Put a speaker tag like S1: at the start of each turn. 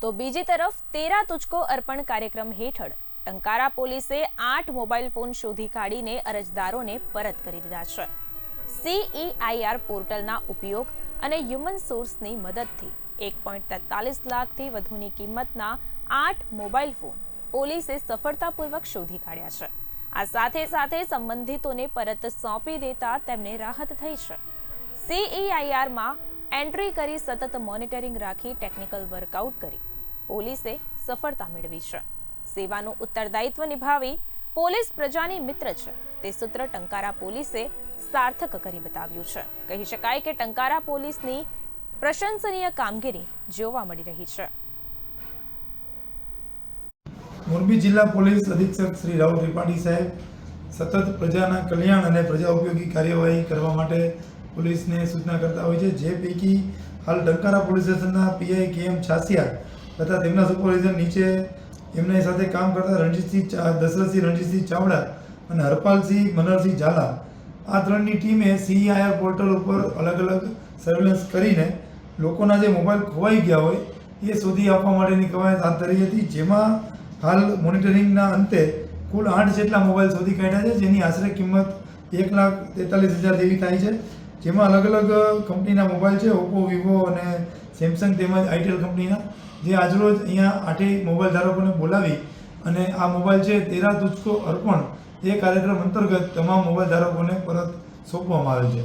S1: તો બીજી તરફ તેરા તુચકો અર્પણ કાર્યક્રમ હેઠળ ટંકારા પોલીસે આઠ મોબાઈલ ફોન શોધી કાઢીને અરજદારોને પરત કરી દીધા છે. સીઈઆઈઆર પોર્ટલના ઉપયોગ અને હ્યુમન સોર્સની મદદથી એક પોઈન્ટ તેતાલીસ લાખથી વધુની કિંમતના આઠ મોબાઈલ ફોન પોલીસે સફળતાપૂર્વક શોધી કાઢ્યા છે. આ સાથે સાથે સંબંધિતોને પરત સોંપી દેતા તેમને રાહત થઈ છે. સીઈઆઈઆરમાં એન્ટ્રી કરી સતત મોનિટરિંગ રાખી ટેકનિકલ વર્કઆઉટ કરી. પોલીસે સફળતા મેળવી છે. સેવાનું ઉત્તરદાયિત્વ નિભાવી પોલીસ પ્રજાની મિત્ર છે. તે સૂત્ર ટંકારા પોલીસે સાર્થક કરી બતાવ્યું છે. કહી શકાય કે ટંકારા પોલીસની પ્રશંસનીય કામગીરી જોવા મળી રહી છે.
S2: મોરબી જિલ્લા પોલીસ અધિક્ષક શ્રી રાહુલ ત્રિપાઠી સાહેબ સતત પ્રજાના કલ્યાણ અને પ્રજા ઉપયોગી કાર્યવાહી કરવા માટે પોલીસને સૂચના કરતા હોય છે. જે પૈકી હાલ ડંકારા પોલીસ સ્ટેશનના પીઆઈ કે એમ છાસિયા તથા તેમના સુપરવાઇઝર નીચે એમની સાથે કામ કરતા રણજીતસિંહ દશરથસિંહ, રણજીતસિંહ ચાવડા અને હરપાલસિંહ, મનહરસિંહ ઝાલા. આ ત્રણની ટીમે સીઆઈઆર પોર્ટલ ઉપર અલગ અલગ સર્વેલન્સ કરીને લોકોના જે મોબાઈલ ખોવાઈ ગયા હોય એ શોધી આપવા માટેની કવાયત હાથ ધરી હતી. જેમાં હાલ મોનિટરિંગના અંતે કુલ આઠ જેટલા મોબાઈલ શોધી કાઢ્યા છે, જેની આશરે કિંમત એક લાખ તેતાલીસ હજાર જેવી થાય છે. જેમાં અલગ અલગ કંપનીના મોબાઈલ છે ઓપ્પો વિવો અને સેમસંગ તેમજ આઈટેલ કંપનીના જે આજરોજ અહીંયા આઠેય મોબાઈલ ધારકોને બોલાવી અને આ મોબાઈલ છે તેરા તુચકો અર્પણ એ કાર્યક્રમ અંતર્ગત તમામ મોબાઈલ ધારકોને પરત સોંપવામાં આવે છે.